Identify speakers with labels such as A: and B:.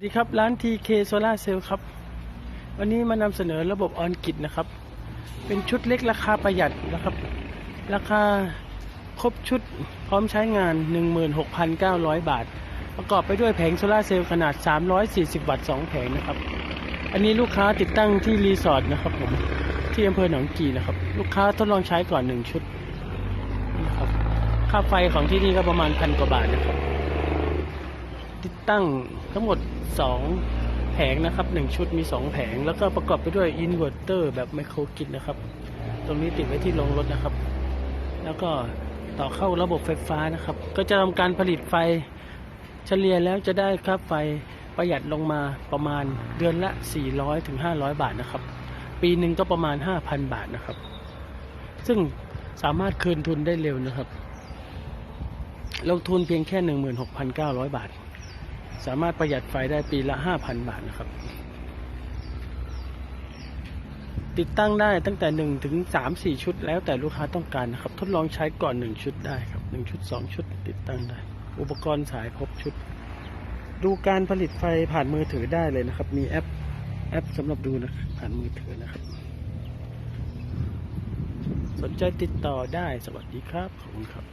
A: สวัสดีครับ ร้าน TK Solar Cell ครับ วันนี้มานำเสนอระบบออนกิดนะครับ เป็นชุดเล็กราคาประหยัดนะครับ ราคาครบชุดพร้อมใช้งาน 16,900 บาท ประกอบไปด้วยแผงโซลาเซลล์ขนาด 340 วัตต์ 2 แผงนะครับ อันนี้ลูกค้าติดตั้งที่รีสอร์ทนะครับผม ที่อำเภอหนองกีนะครับ ลูกค้าทดลองใช้ก่อน 1 ชุดนะครับค่าไฟของที่นี่ก็ประมาณพันกว่าบาทนะครับ ติดตั้งทั้งหมด 2 แผงนะครับ 1 ชุดมี 2 แผง แล้วก็ประกอบไปด้วยอินเวอร์เตอร์แบบไมโครกิดนะครับ ตรงนี้ติดไว้ที่โรงรถนะครับ แล้วก็ต่อเข้าระบบไฟฟ้านะครับ ก็จะทำการผลิตไฟเฉลี่ยแล้วจะได้ค่าไฟประหยัดลงมาประมาณเดือนละ 400ถึง500 บาทนะครับ ปีหนึ่งก็ประมาณ 5,000 บาทนะครับ ซึ่งสามารถคืนทุนได้เร็วนะครับ ลงทุนเพียงแค่ 16,900 บาท สามารถประหยัดไฟได้ปีละ 5,000 บาทนะครับ ติดตั้งได้ตั้งแต่ 1 ถึง 3 4 ชุดแล้วแต่ลูกค้าต้องการนะครับ ทดลองใช้ก่อน 1 ชุดได้ครับ 1 ชุด 2 ชุด ติดตั้งได้ อุปกรณ์สายครบชุด ดูการผลิตไฟผ่านมือถือได้เลยนะครับ มีแอปแอปสำหรับดูนะผ่านมือถือนะครับ สนใจติดต่อได้สวัสดีครับ ขอบคุณครับ